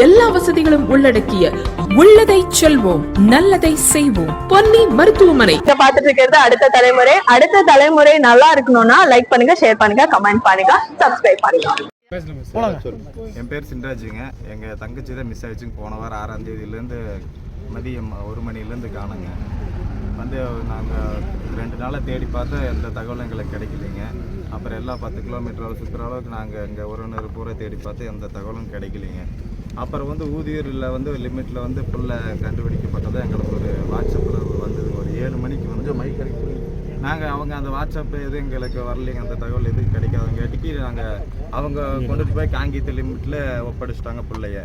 எல்லா வசதிகளும் உள்ளடக்கிய உள்ளதை செல்வோம் நல்லதை செய்வோம். பொன்னி மருத்துவமனை. இங்க பாத்துட்டு இருக்கிறது அடுத்த தலைமுறை. அடுத்த தலைமுறை நல்லா இருக்கணும்னா லைக் பண்ணுங்க ஷேர் பண்ணுங்க கமெண்ட் பண்ணுங்க சப்ஸ்கிரைப் பண்ணுங்க. என் பேர் சின்ராஜுங்க. எங்கள் தங்கச்சி தான் மிஸ் ஆயிடுச்சுங்க போன வாரம் ஆறாம் தேதியிலேருந்து மதியம் ஒரு மணிலேருந்து காணுங்க. வந்து நாங்கள் ரெண்டு நாளாக தேடி பார்த்தா எந்த தகவலும் எங்களுக்கு கிடைக்கலைங்க. அப்புறம் எல்லா பத்து கிலோமீட்டர் சுற்றுற அளவுக்கு நாங்கள் எங்கள் உறவினர் பூரா தேடி பார்த்து எந்த தகவலும் கிடைக்கலைங்க. அப்புறம் வந்து ஊதியூரில் வந்து லிமிட்டில் வந்து புல்ல கண்டுபிடிக்கப்பட்டது. எங்களுக்கு ஒரு வாட்ஸ்அப்பில் வந்தது. ஒரு ஏழு மணிக்கு வந்து மைக் கிடைக்கும் நாங்கள் அவங்க அந்த வாட்ஸ்அப் எது எங்களுக்கு வரலைங்க. அந்த தகவல் எதுவும் கிடைக்காதங்காட்டிக்கு நாங்கள் அவங்க கொண்டுட்டு போய் காங்கியத்து லிமிட்டில் ஒப்படைச்சிட்டாங்க பிள்ளைய.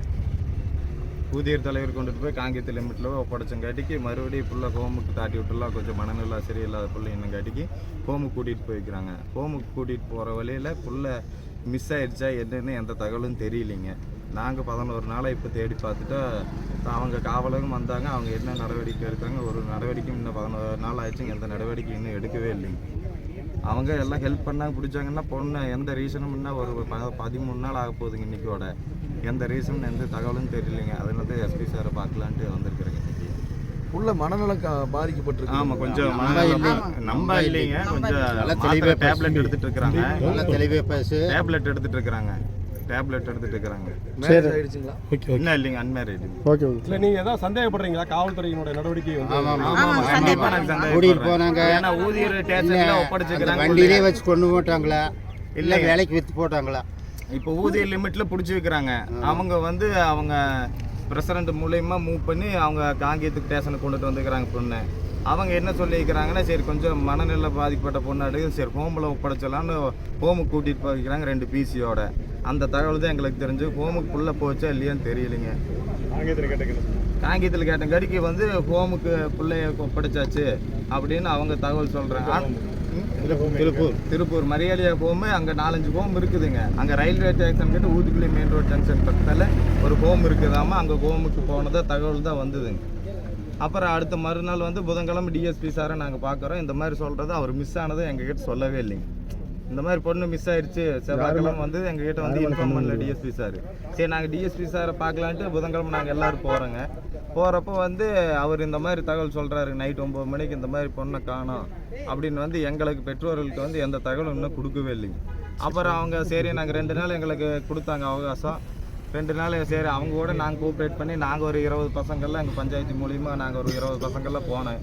ஊதியர் தலைவர் கொண்டுட்டு போய் காங்கியத்து லிமிட்டில் ஒப்படைச்சங்காட்டிக்கு மறுபடியும் புள்ள ஹோமுக்கு தாட்டி விட்டுலாம் கொஞ்சம் மனநிலை சரியில்லாத புள்ள என்னங்காட்டிக்கு ஹோமுக்கு கூட்டிகிட்டு போய்க்கிறாங்க. ஹோமுக்கு கூட்டிகிட்டு போகிற வழியில் புள்ள மிஸ் ஆகிடுச்சா என்னென்னு எந்த தகவலும் தெரியலைங்க. நாங்கள் பதினோரு நாளை இப்போ தேடி பார்த்துட்டா அவங்க காவலரும் வந்தாங்க அவங்க என்ன நடவடிக்கை எடுத்தாங்க ஒரு நடவடிக்கையும் இன்னும் பதினோரு நாள் ஆயிடுச்சுங்க எந்த நடவடிக்கையும் இன்னும் எடுக்கவே இல்லைங்க. அவங்க எல்லாம் ஹெல்ப் பண்ணாங்க பிடிச்சாங்கன்னா பொண்ணு எந்த ரீசனும் இன்னும் ஒரு ப- பதிமூணு நாள் ஆக போகுதுங்க இன்னைக்கோட எந்த ரீசன் எந்த தகவலும் தெரியலைங்க. அதனால தான் எஸ்பி சாரை பார்க்கலான்ட்டு வந்திருக்கிறேங்க உள்ள மனநலம் கா- பாதிக்கப்பட்டிருக்கு ஆமா கொஞ்சம் நம்ப இல்லைங்க. கொஞ்சம் டேப்லெட் எடுத்துட்டு இருக்கிறாங்க. நல்லா தெளிவாக பேசு. டேப்லெட் எடுத்துட்டு இருக்கிறாங்க. டேப்லெட் எடுத்துட்டு இருக்கிறாங்க. மேரேஜ் ஆயிடுச்சுங்களா? இன்னும் இல்லைங்க அன்மேரிடு இல்ல நீங்க ஏதாவது சந்தேகப்படுறீங்களா? காவல்துறையினுடைய நடவடிக்கை வந்து ஆமாம் ஆமா கண்டிப்பா எனக்கு கூட்டிகிட்டு சந்தேகம் போனாங்க ஏன்னா ஊதியர் இல்லை ஸ்டேஷன்ல அந்த ஒப்படைச்சிருக்கிறாங்க வண்டியிலே வச்சு கொண்டு போட்டாங்களா? இல்லை. வேலைக்கு விற்று போட்டாங்களா? இப்போ ஊதிய லிமிட்ல பிடிச்சி வைக்கிறாங்க அவங்க வந்து அவங்க பிரசிடண்ட் மூலயமா மூவ் பண்ணி அவங்க காங்கேயத்துக்கு ஸ்டேஷனுக்கு கொண்டுட்டு வந்துக்கிறாங்க பொண்ணு. அவங்க என்ன சொல்லியிருக்கிறாங்கன்னா சரி கொஞ்சம் மனநிலை பாதிக்கப்பட்ட பொண்ணாடு சரி ஹோமில் ஒப்படைச்சலான்னு ஹோமுக்கு கூட்டிகிட்டு போய்க்கிறாங்க ரெண்டு பிசியோட அந்த தகவல் தான் எங்களுக்கு தெரிஞ்சு ஹோமுக்கு புள்ள போச்சா இல்லையான்னு தெரியலைங்க. காங்கியத்தில் கேட்ட கடிக்கு வந்து ஹோமுக்கு பிள்ளைய ஒப்படைச்சாச்சு அப்படின்னு அவங்க தகவல் சொல்கிறாங்க திருப்பூர் திருப்பூர் மரியாதையா ஹோம் அங்கே நாலஞ்சு ஹோம் இருக்குதுங்க. அங்கே ரயில்வே ஸ்டேஷன் கிட்ட ஊத்துக்குளி மெயின் ரோட் ஜங்ஷன் பக்கத்தில் ஒரு ஹோம் இருக்குதாமா அங்கே ஹோமுக்கு போனதா தகவல் தான் வந்ததுங்க. அப்புறம் அடுத்த மறுநாள் வந்து புதன்கிழமை டிஎஸ்பி சாரை நாங்கள் பார்க்குறோம் இந்த மாதிரி சொல்கிறது அவர் மிஸ் ஆனதை எங்ககிட்ட சொல்லவே இல்லைங்க. இந்த மாதிரி பொண்ணு மிஸ் ஆயிடுச்சு. செவ்வாய்க்கிழமை வந்து எங்ககிட்ட வந்து இன்ஃபார்ம் பண்ணல டிஎஸ்பி சார் சரி நாங்கள் டிஎஸ்பி சாரை பார்க்கலான்ட்டு புதன்கிழமை நாங்கள் எல்லாரும் போகிறோங்க போகிறப்போ வந்து அவர் இந்த மாதிரி தகவல் சொல்கிறாரு நைட் ஒம்பது மணிக்கு இந்த மாதிரி பொண்ணை காணோம் அப்படின்னு வந்து எங்களுக்கு பெற்றோர்களுக்கு வந்து எந்த தகவலும் இன்னும் கொடுக்கவே இல்லைங்க. அப்புறம் அவங்க சரி நாங்கள் ரெண்டு நாள் எங்களுக்கு கொடுத்தாங்க அவகாசம். ரெண்டு நாள் சரி அவங்க கூட நாங்கள் கோஆப்ரேட் பண்ணி நாங்கள் ஒரு இருபது பசங்கள்லாம் எங்கள் பஞ்சாயத்து மூலிமா நாங்கள் ஒரு இருபது பசங்கள்லாம் போனோம்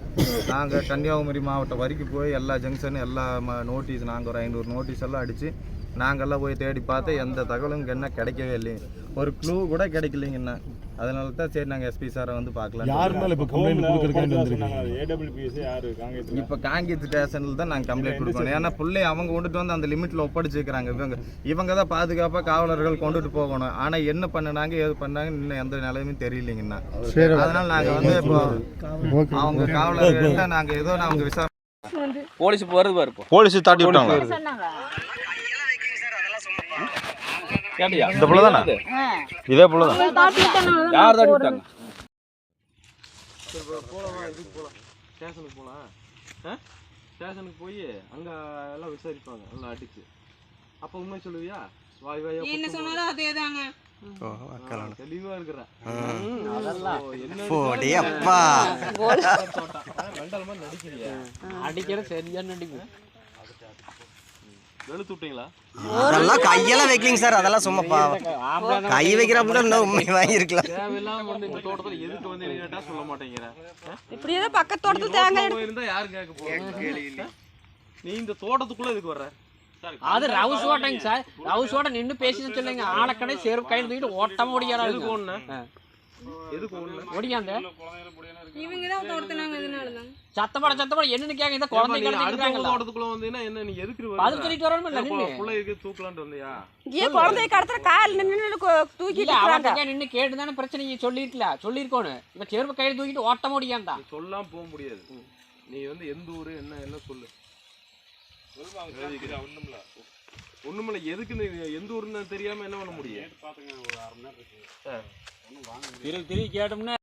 நாங்கள் கன்னியாகுமரி மாவட்டம் வரைக்கும் போய் எல்லா ஜங்ஷன் எல்லா நோட்டீஸ் நாங்கள் ஒரு ஐநூறு நோட்டீஸ் எல்லாம் அடித்து நாங்கள்லாம் போய் தேடி பார்த்து எந்த தகவலும் என்ன கிடைக்கவே இல்லைங்க ஒரு க்ளூ கூட கிடைக்கலைங்கண்ணா அதனால தான் சரி நாங்கள் எஸ்பி சாரை வந்து பார்க்கலாம் யார் மேல இப்ப கம்ப்ளைண்ட் கொடுக்கறதுக்கு வந்திருக்காங்க. இப்போ காங்கியத்து ஸ்டேஷனில் தான் நாங்கள் கம்ப்ளைண்ட் கொடுக்கணும். ஏன்னா பிள்ளை அவங்க கொண்டுட்டு வந்து அந்த லிமிட்டில் ஒப்படைச்சிருக்கிறாங்க இவங்க இவங்க தான் பாதுகாப்பாக காவலர்கள் கொண்டுட்டு போகணும். ஆனால் என்ன பண்ணுனாங்க ஏது பண்ணாங்க இன்னும் எந்த நிலையுமே தெரியலைங்கண்ணா அதனால நாங்கள் வந்து இப்போ அவங்க காவலர்கள்ட்ட நாங்கள் ஏதோ நான் அவங்க விசாரணை போலீஸ் இப்போ. போலீஸ் தாட்டி விட்டாங்க கேட்டியா? இந்த புள்ள தானே? இதே போல தான் யார் தாட்டி விட்டாங்க ஸ்டேஷனுக்கு போலாம். ஸ்டேஷனுக்கு போய் அங்க எல்லாம் விசாரிப்பாங்க எல்லாம் அடிச்சு. அப்ப உண்மை சொல்லுவியா? வாய் வாயா என்ன சொன்னாலும் அதே தாங்க தெளிவா இருக்கிற ரெண்டால் மாதிரி நடிக்கிறியா? அடிக்கிற சரியா நடிக்கும். வெளுத்து விட்டீங்களா அதெல்லாம் கையெல்லாம் வைக்கலிங்க சார். அதெல்லாம் சும்மா பாவம். கை வைக்கிறப்ப இன்னும் உண்மை வாங்கியிருக்கலாம் தேவையில்லாம வந்து இந்த தோட்டத்துல எதுக்கு வந்து கேட்டா சொல்ல மாட்டேங்கிற? இப்படி ஏதோ பக்கத்து தோட்டத்துல தேங்காய் எடுத்து இருந்தா யாரு கேட்க போறோம் நீ இந்த தோட்டத்துக்குள்ள எதுக்கு வர்ற? அது ரவுஸ் ஓட்டங்க சார். ரவுஸ் ஓட்ட நின்னு பேசிட்டு சொல்லுங்க. ஆளக்கடை செருப்பு கையில் தூக்கிட்டு ஓட்ட முடியாது எதுக்கு ஒண்ணு எதுக்கு ஒண்ணு ஒடியாந்த இவங்க தான் தோட்டத்தினாங்க இதனால தான் சத்தப்பட சத்தப்பட என்னன்னு கேங்க இந்த குழந்தை தோட்டத்துக்குள்ள என்ன நீ எதுக்கு பதில் சொல்லிட்டு வரணும் இல்ல நின்னு புள்ள இருக்கு வந்தியா? கடத்துற கால் தூக்கிட்டு இருக்காங்க அவன் நின்னு கேட்டு தானே பிரச்சனை சொல்லிருக்கல சொல்லிருக்கோன்னு இவன் செருப்பு கையில் தூக்கிட்டு ஓட்ட முடியாந்தா நீ சொல்லாம போக முடியாது. நீ வந்து எந்த ஊரு என்ன என்ன சொல்லு. ஒண்ணுமில்ல. எதுக்கு நீ எந்த ஊருன்னு தெரியாம என்ன பண்ண முடியும்? திரு திரு கேட்டோம்னா